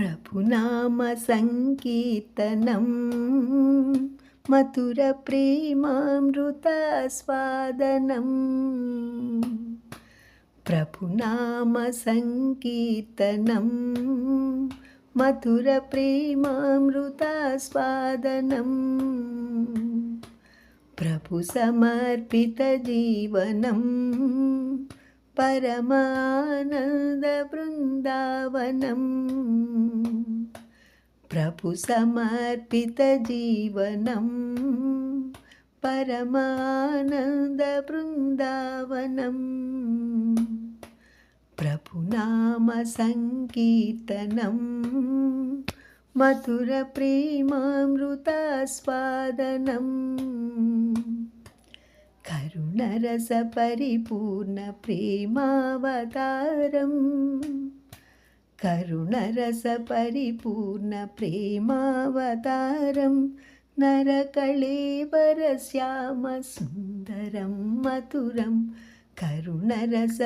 ప్రభునామ సంకీర్తనం మధుర ప్రేమామృత స్వాదనం ప్రభునామ సంకీర్తనం మధుర ప్రేమామృత స్వాదనం ప్రభు సమర్పిత జీవనం పరమానంద బృందావనం ప్రభు సమర్పిత జీవనం. పరమానంద బృందావనం ప్రభునామ సంకీర్తనం. మధుర ప్రేమామృతాస్వాదనం కరుణరస పరిపూర్ణ ప్రేమావతారం కరుణరస పరిపూర్ణ ప్రేమావతారం నరకళేవర శ్యామ సుందరం మధురం కరుణరస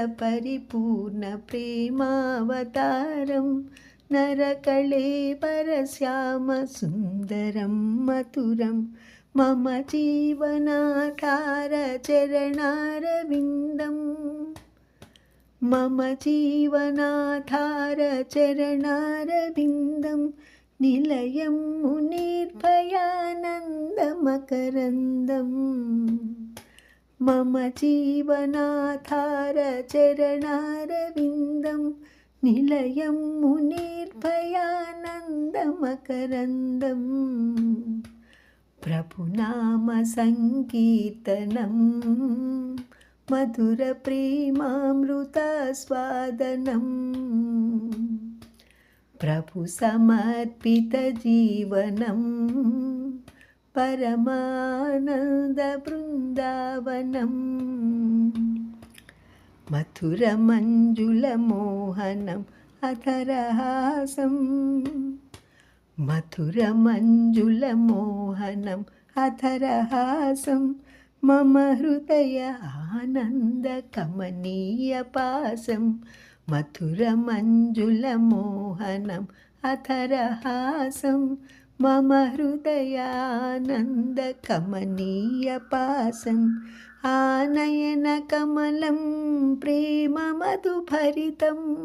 పరిపూర్ణ ప్రేమావతారం నరకళేవర శ్యామ సుందరం మధురం మమ జీవనాధార చరణారవిందం మమ జీవనాధార చరణారవిందం నిలయం మునిర్భయానందమకరందం మమ జీవనాధార చరణారవిందం నిలయం మునిర్భయానందమకరందం ప్రభునామ సంకీర్తనం మధుర ప్రేమామృత స్వాదనం. ప్రభు సమర్పిత జీవనం పరమానంద బృందావనం. మధుర మంజుల మోహనం అధరహాసం. మధుర మంజుల మోహనం అధరహాసం మమ హృదయ ఆనంద కమనీయ పాసం. మధుర మంజుల మోహనం అధరహాసం మమ హృదయానంద కమనీయ పాసం. ఆనయన కమలం ప్రేమ మధుభరితం.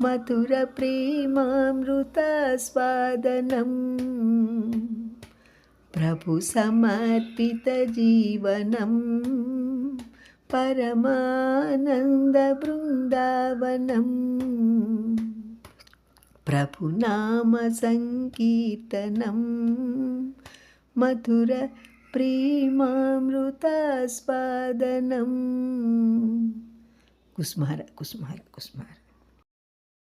మధుర ప్రేమామృత స్వాదనం ప్రభు సమర్పిత జీవనం. పరమానంద బృందావనం. ప్రభునామ సంకీర్తనం. మధుర ప్రేమామృతాస్వాదనం. కుస్మార కుస్మార కుస్మార.